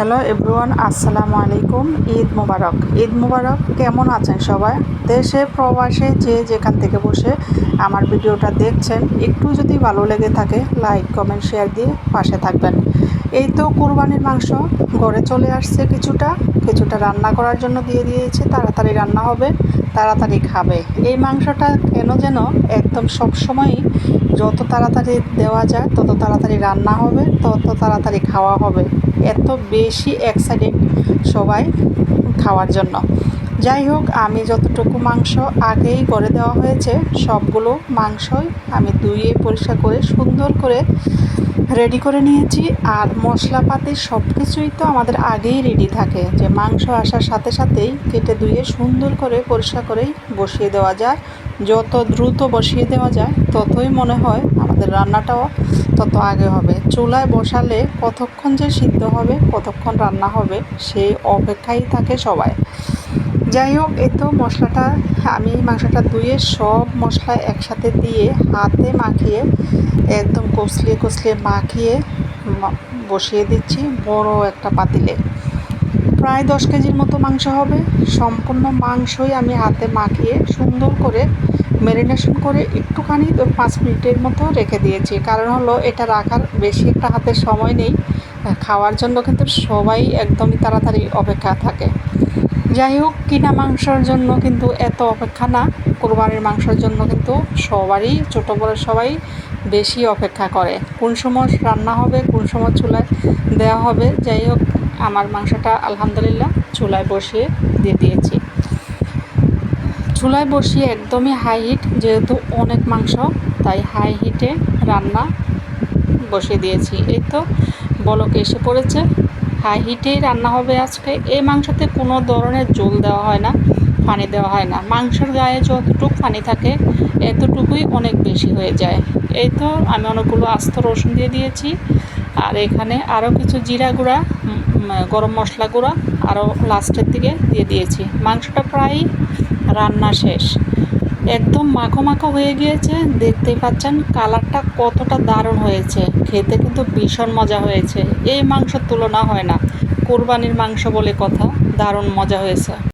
Hello everyone, আসসালামু আলাইকুম। ঈদ মুবারক। ঈদ মুবারক, কেমন আছেন সবাই? দেশে, প্রবাসে, যে যেখান থেকে বসে আমার ভিডিওটা দেখছেন, একটু যদি ভালো লেগে থাকে, লাইক, কমেন্ট, শেয়ার দিয়ে পাশে থাকবেন। এই তো কুরবানির মাংস ঘরে চলে আসছে কিছুটা। কিছুটা রান্না করার জন্য দিয়ে দিয়েছি, তাড়াতাড়ি রান্না হবে, তাড়াতাড়ি খাবে। এই মাংসটা কেন যেন একদম সবসময়ই যত তাড়াতাড়ি দেওয়া যায়, তত তাড়াতাড়ি রান্না হবে, তত তাড়াতাড়ি খাওয়া হবে। এত বেশি এক্সাইটেড সবাই খাওয়ার জন্য। যাই হোক, আমি যতটুকু মাংস আগেই করে দেওয়া হয়েছে, সবগুলো মাংসই আমি ধুয়ে, পরিষ্কার করে, সুন্দর করে রেডি করে নিয়েছি। আর মশলাপাতি সব কিছুই তো আমাদের আগেই রেডি থাকে, যে মাংস আসার সাথে সাথেই কেটে ধুয়ে, সুন্দর করে, পরিষ্কার করেই বসিয়ে দেওয়া যায়। যত দ্রুত বসিয়ে দেওয়া যায়, ততই মনে হয় আমাদের রান্নাটাও তত আগে হবে। চুলায় বসালে কতক্ষণ যে সিদ্ধ হবে, কতক্ষণ রান্না হবে, সেই অপেক্ষাই থাকে সবাই। যাই হোক, এই তো মশলাটা, আমি মাংসটা ধুয়ে সব মশলা একসাথে দিয়ে হাতে মাখিয়ে, একদম কষলিয়ে কষলিয়ে মাখিয়ে বসিয়ে দিচ্ছি বড় একটা পাতিলে। প্রায় দশ কেজির মতো মাংস হবে। সম্পূর্ণ মাংসই আমি হাতে মাখিয়ে সুন্দর করে ম্যারিনেশন করে একটুখানি পাঁচ মিনিটের মতো রেখে দিয়েছি। কারণ হলো, এটা রাখার বেশি একটা হাতে সময় নেই। খাওয়ার জন্য কিন্তু সবাই একদমই তাড়াতাড়ি অপেক্ষা থাকে। যাই হোক, কিনা মাংসর জন্য কিন্তু এত অপেক্ষা না। কোরবানির মাংসের জন্য কিন্তু সবারই, ছোটো বড় সবাই বেশি অপেক্ষা করে। কোন সময় রান্না হবে, কোন সময় চুলায় দেওয়া হবে, যাই হোক, আমার মাংসটা আলহামদুলিল্লাহ চুলায় বসিয়ে দিয়ে দিয়েছি। চুলায় বসিয়ে একদমই হাই হিট যেহেতু অনেক মাংস, তাই হাই হিটে রান্না বসিয়ে দিয়েছি। এই তো, বলক এসে পড়েছে। হাই হিটেই রান্না হবে আজকে। এই মাংসতে কোনো ধরনের জল দেওয়া হয় না, পানি দেওয়া হয় না। মাংসের গায়ে যতটুকু পানি থাকে, এতটুকুই অনেক বেশি হয়ে যায়। এই তো আমি অনেকগুলো আস্ত রসুন দিয়ে দিয়েছি। আর এখানে আরও কিছু জিরা গুঁড়া গরম মশলা গুঁড়া, আরও লাস্টের দিকে দিয়ে দিয়েছি। মাংসটা প্রায় রান্না শেষ। একদম মাখো মাখো হয়ে গিয়েছে। দেখতেই পাচ্ছেন কালারটা কতটা দারুণ হয়েছে। খেতে কিন্তু ভীষণ মজা হয়েছে। এই মাংসর তুলনা হয় না। কোরবানির মাংস বলে কথা। দারুণ মজা হয়েছে।